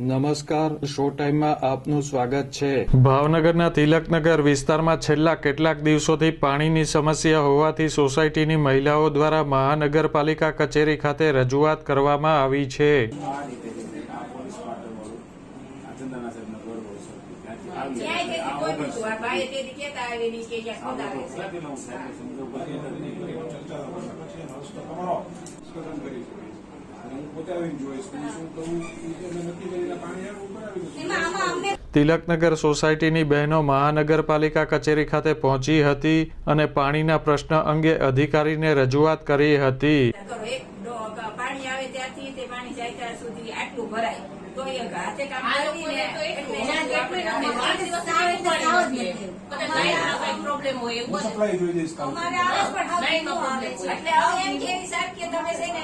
નમસ્કાર શો ટાઈમમાં આપનું સ્વાગત છે. ભાવનગરના તિલકનગર વિસ્તારમાં છેલ્લા કેટલાક દિવસોથી પાણીની સમસ્યા હોવાથી સોસાયટીની મહિલાઓ દ્વારા મહાનગરપાલિકા કચેરી ખાતે રજૂઆત કરવામાં આવી છે. આ પોતે આવીને જોઈશ હું શું કરું એ તો મેં નક્કી કરીને પાણી ઉપર આવી જશે એમાં આમાં અમને તિલકનગર સોસાયટીની બહેનો મહાનગરપાલિકા કચેરી ખાતે પહોંચી હતી અને પાણીના પ્રશ્ન અંગે અધિકારીને રજૂઆત કરી હતી. પાણી આવે ત્યાંથી તે પાણી જાય ત્યાં સુધી આટલું ભરાય. તો એ હાથે કામ પ્રોબ્લેમ હોય. એટલે હવે એમ કે સાહેબ કે તમે છે ને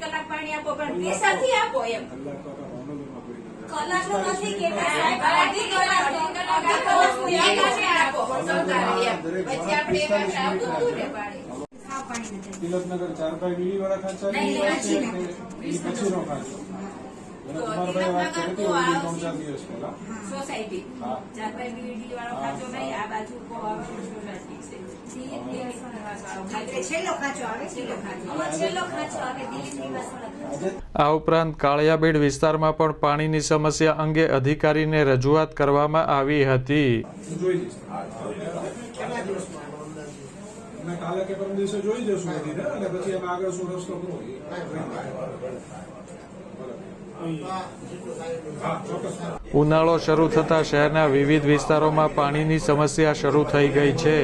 અડધી કલાક પાણી આપો પણ પૈસાથી આપો એમ. કલાકનું નથી કહેતા સાહેબ. અડધી કલાક અડધી કલાક એક જ આપો સરકારે એમ. પછી આપણે એ આવતું હતું ને પાણી તિલકનગર ચાર ભાઈ બીડી વાળા ખાંચા પછી નો ખાચો અને તમારા ભાઈ વાત કરી હતી ત્રણ ચાર દિવસ પહેલા સોસાયટી. ચારભાઈ બીડી વાળો ખાંચો નહીં આ બાજુ આ ઉપરાંત કાળિયાબેડ વિસ્તારમાં પણ પાણીની સમસ્યા અંગે અધિકારીને રજૂઆત કરવામાં આવી હતી. હું જોઈ જઈશ અને કાલે કે પરમ દિવસે જોઈ જશું અને પછી એમાં આગળ શું રસ્તો કરવો એ. હા ચોક્કસ ઉનાળો શરૂ થતા શહેરના વિવિધ વિસ્તારોમાં પાણીની સમસ્યા શરૂ થઈ ગઈ છે.